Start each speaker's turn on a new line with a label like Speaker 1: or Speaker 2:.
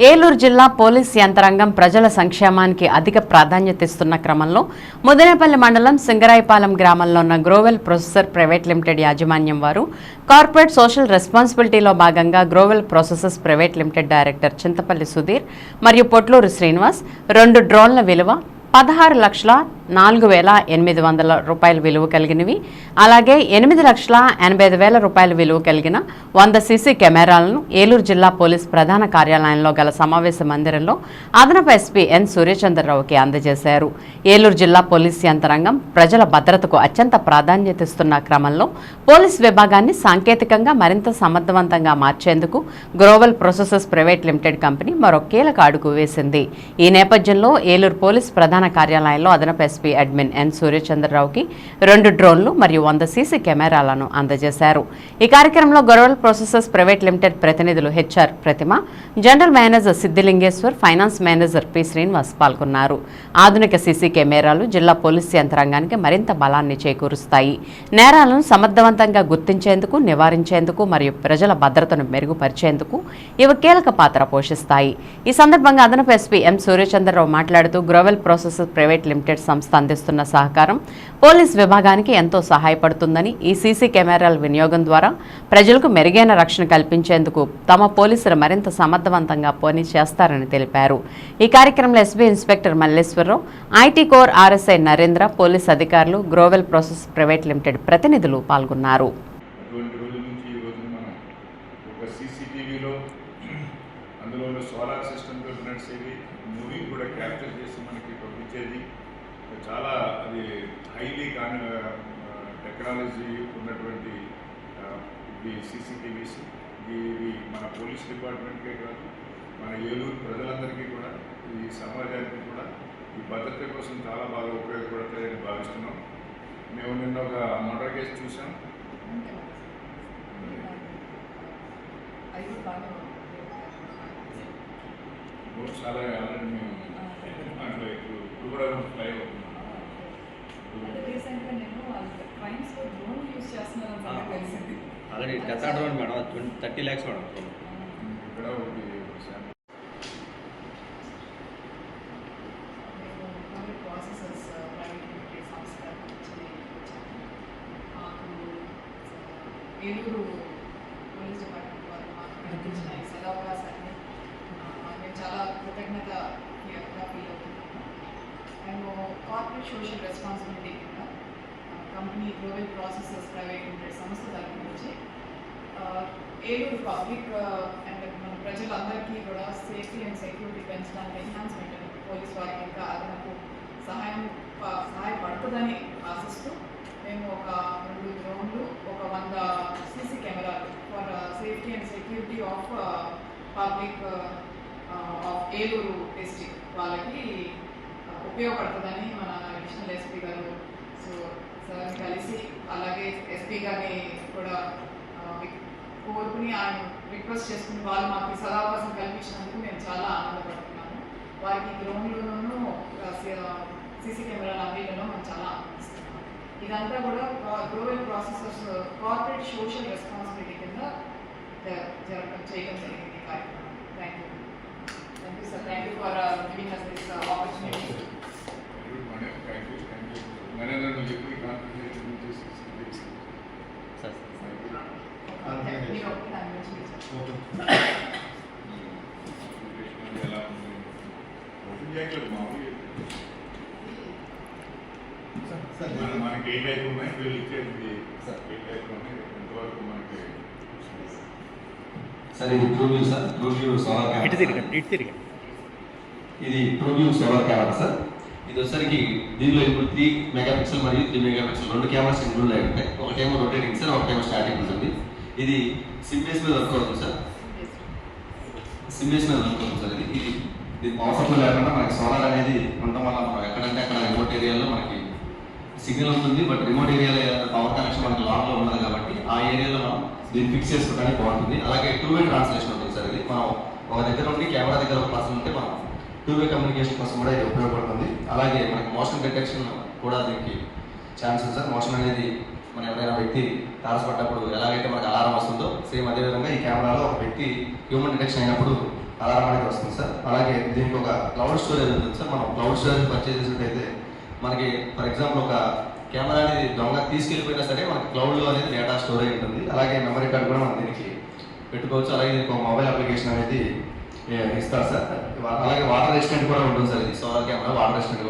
Speaker 1: ఏలూరు జిల్లా పోలీస్ యంత్రాంగం ప్రజల సంక్షేమానికి అధిక ప్రాధాన్యత ఇస్తున్న క్రమంలో ముదనేపల్లి మండలం సింగరాయపాలెం గ్రామంలో ఉన్న గ్రోవెల్ ప్రొసెసర్ ప్రైవేట్ లిమిటెడ్ యాజమాన్యం వారు కార్పొరేట్ సోషల్ రెస్పాన్సిబిలిటీలో భాగంగా Growel processors private limited director Chintapalli Sudheer మరియు పొట్లూరు శ్రీనివాస్ రెండు డ్రోన్ల విలువ పదహారు లక్షల నాలుగు వేల ఎనిమిది వందల రూపాయల విలువ కలిగినవి. అలాగే ఎనిమిది లక్షల ఎనభై ఐదు వేల రూపాయల విలువ కలిగిన వంద సీసీ కెమెరాలను ఏలూరు జిల్లా పోలీస్ ప్రధాన కార్యాలయంలో గల సమావేశ మందిరంలో అదనపు ఎస్పీ ఎన్ సూర్యచంద్రరావుకి అందజేశారు. ఏలూరు జిల్లా పోలీస్ యంత్రాంగం ప్రజల భద్రతకు అత్యంత ప్రాధాన్యత ఇస్తున్న క్రమంలో పోలీస్ విభాగాన్ని సాంకేతికంగా మరింత సమర్థవంతంగా మార్చేందుకు global processes private limited company మరో కీలక అడుగు వేసింది. ఈ నేపథ్యంలో ఏలూరు పోలీస్ ప్రధాన కార్యాలయంలో అదనపు ఎస్పీ అడ్మిన్ ఎన్ సూర్యచంద్రరావుకి రెండు డ్రోన్లు మరియు వంద సీసీ కెమెరాలను అందజేశారు. ఈ కార్యక్రమంలో గొరవల్ ప్రాసెసెస్ ప్రైవేట్ లిమిటెడ్ ప్రతినిధులు HR Pratima general manager Siddilingeshwar finance manager P Srinivas పాల్గొన్నారు. ఆధునిక సీసీ కెమెరాలు జిల్లా పోలీస్ యంత్రాంగానికి మరింత బలాన్ని చేకూరుస్తాయి. నేరాలను సమర్థవంతంగా గుర్తించేందుకు నివారించేందుకు మరియు ప్రజల భద్రతను మెరుగుపరిచేందుకు ఇవి కీలక పాత్ర పోషిస్తాయి. ఈ సందర్భంగా అదనపు ఎస్పీ ఎం సూర్యచంద్రరావు మాట్లాడుతూ గ్రోవెల్ ప్రాసెసెస్ ప్రైవేట్ లిమిటెడ్ సంస్థ అందిస్తున్న సహకారం పోలీస్ విభాగానికి ఎంతో సహాయపడుతుందని ఈ సీసీ కెమెరాల వినియోగం ద్వారా ప్రజలకు మెరుగైన రక్షణ కల్పించేందుకు తమ పోలీసులు మరింత సమర్థవంతంగా పోనీ చేస్తారని తెలిపారు. ఈ కార్యక్రమంలో SB inspector Malleswararao IT core RSI Narendra police అధికారులు గ్రోవెల్ ప్రాసెస్ ప్రైవేట్ లిమిటెడ్ ప్రతినిధులు పాల్గొన్నారు.
Speaker 2: అందులో సోలార్ సిస్టమ్తో కూడా క్యాప్చర్ చేసి మనకి పంపించేది. చాలా అది హైలీ కాన్ టెక్నాలజీ ఉన్నటువంటి ఇవి సీసీటీవీస్ ఇవి మన పోలీస్ డిపార్ట్మెంట్కే కాదు మన ఏలూరు ప్రజలందరికీ కూడా ఈ సమాజానికి కూడా ఈ భద్రత కోసం చాలా బాగా ఉపయోగపడతాయని భావిస్తున్నాం. మేము నిన్న ఒక మర్డర్ కేసు చూసాం. చాలా ఆల్రెడీ మేము దాంట్లో ఇప్పుడు కూడా ఫ్లై అవుతున్నాం
Speaker 3: already test order madam twenty thirty lakhs madam.
Speaker 2: ఇక్కడ ఒకటి శాంపుల్
Speaker 4: ఏలూరు పోలీస్ డిపార్ట్మెంట్ వారు మాకు కల్పించిన ఈ సదావకాశాన్ని మేము చాలా కృతజ్ఞత ఫీల్ అవుతున్నాము. మేము సోషల్ రెస్పాన్సిబిలిటీ కింద company global processes private limited సంస్థ తరపు నుంచి. Uh, Eluru public and uh, మన ప్రజలందరికీ కూడా సేఫ్టీ అండ్ సెక్యూరిటీ పెంచడానికి ఎన్హాన్స్మెంట్ పోలీస్ వారికి ఇంకా అదనపు సహాయం సహాయపడుతుందని ఆశిస్తూ మేము ఒక రెండు డ్రోన్లు ఒక వంద సీసీ కెమెరాలు for safety and security of public of Eluru district వాళ్ళకి ఉపయోగపడుతుందని మన అడిషనల్ ఎస్పీ గారు సో సార్ కలిసి అలాగే ఎస్పీ గారిని కూడా కోరుకుని ఆయన రిక్వెస్ట్ చేసుకుని వాళ్ళు మాకు ఈ సదావకాశం కల్పించినందుకు మేము చాలా ఆనందపడుతున్నాము వారికి గ్రౌండ్లోనూ సీసీ కెమెరాల అన్నిటిలో మేము చాలా ఆనందిస్తున్నాము ఇదంతా కూడా global processors corporate social responsibility కింద జ- జరగడం చేయడం జరిగింది కార్యక్రమం thank you thank you sir thank you for giving us this opportunity
Speaker 2: thank you thank you manager నువ్వు చెప్పి కాన్ఫిడెన్స్ చేసి
Speaker 3: సార్
Speaker 4: మీరు ఒకటి దాని గురించి మీరు చెప్పండి.
Speaker 2: ఎలా ఉంది చేయట్లేదు మామూలు మన మనకి ఏ టైప్ ఉన్నాయి? వీళ్ళు ఇచ్చేది ఏ టైప్ ఉన్నాయి? ఎంతవరకు మనకి
Speaker 5: సార్ ఇది true view sir. True view solar
Speaker 3: ఇటు
Speaker 5: కెమెరా
Speaker 3: తిరగండి ఇటు తిరగండి.
Speaker 5: ఇది true view solar camera sir. ఇది వచ్చరికి దీనిలో ఇప్పుడు త్రీ మెగా పిక్సెల్ మరియు త్రీ మెగా పిక్సెల్ రెండు కెమెరాస్ ఇంక్లూడ్ అయి ఉంటాయి ఒకటేమో రొటేటింగ్ సార్ ఒకటేమో స్టాటిక్ ఉంటుంది. ఇది సిమ్ బేస్ మీద వర్క్ అవుతుంది సార్. సిమ్ బేస్ మీద వర్క్ అవుతుంది సార్ ఇది. ఇది ఇది పవర్ లేకుండా మనకి సోలార్ అనేది ఉండటం వల్ల మనం ఎక్కడంటే అక్కడ రిమోట్ ఏరియాలో మనకి సిగ్నల్ ఉంటుంది. బట్ రిమోట్ ఏరియాలో పవర్ కనెక్షన్ మనకి లాంగ్లో ఉండదు కాబట్టి ఆ ఏరియాలో మనం దీన్ని ఫిక్స్ చేసుకోవడానికి బాగుంటుంది. అలాగే టూ వే ట్రాన్స్లేషన్ ఉంటుంది సార్ ఇది. మనం ఒక దగ్గర ఉండి కెమెరా దగ్గర ఒక పర్సన్ ఉంటే మనం టూ వే కమ్యూనికేషన్ కోసం కూడా ఇది ఉపయోగపడుతుంది. అలాగే మనకి మోషన్ డిటెక్షన్ కూడా దీనికి ఛాన్స్ ఉంది సార్. మోషన్ అనేది మన ఎవరైనా వ్యక్తి తారసపడ్డప్పుడు ఎలాగైతే మనకు అలారం వస్తుందో సేమ్ అదే విధంగా ఈ కెమెరాలో ఒక వ్యక్తి హ్యూమన్ డిటెక్షన్ అయినప్పుడు అలారం అనేది వస్తుంది సార్. అలాగే దీనికి ఒక క్లౌడ్ స్టోరేజ్ ఉంటుంది సార్. మనం క్లౌడ్ స్టోరేజ్ పర్చేజ్ చేసినట్టయితే మనకి ఫర్ ఎగ్జాంపుల్ ఒక కెమెరా అనేది దొంగ తీసుకెళ్ళిపోయినా సరే మనకి క్లౌడ్లో అనేది డేటా స్టోర్ అయి ఉంటుంది. అలాగే మెమరీ కార్డ్ కూడా మనం దీనికి పెట్టుకోవచ్చు. అలాగే దీనికి ఒక మొబైల్ అప్లికేషన్ అనేది ఇస్తారు సార్. అలాగే వాటర్ రెసిస్టెంట్ కూడా ఉంటుంది సార్. ఇది సోలార్ కెమెరా వాటర్ రెసిస్టెంట్ కూడా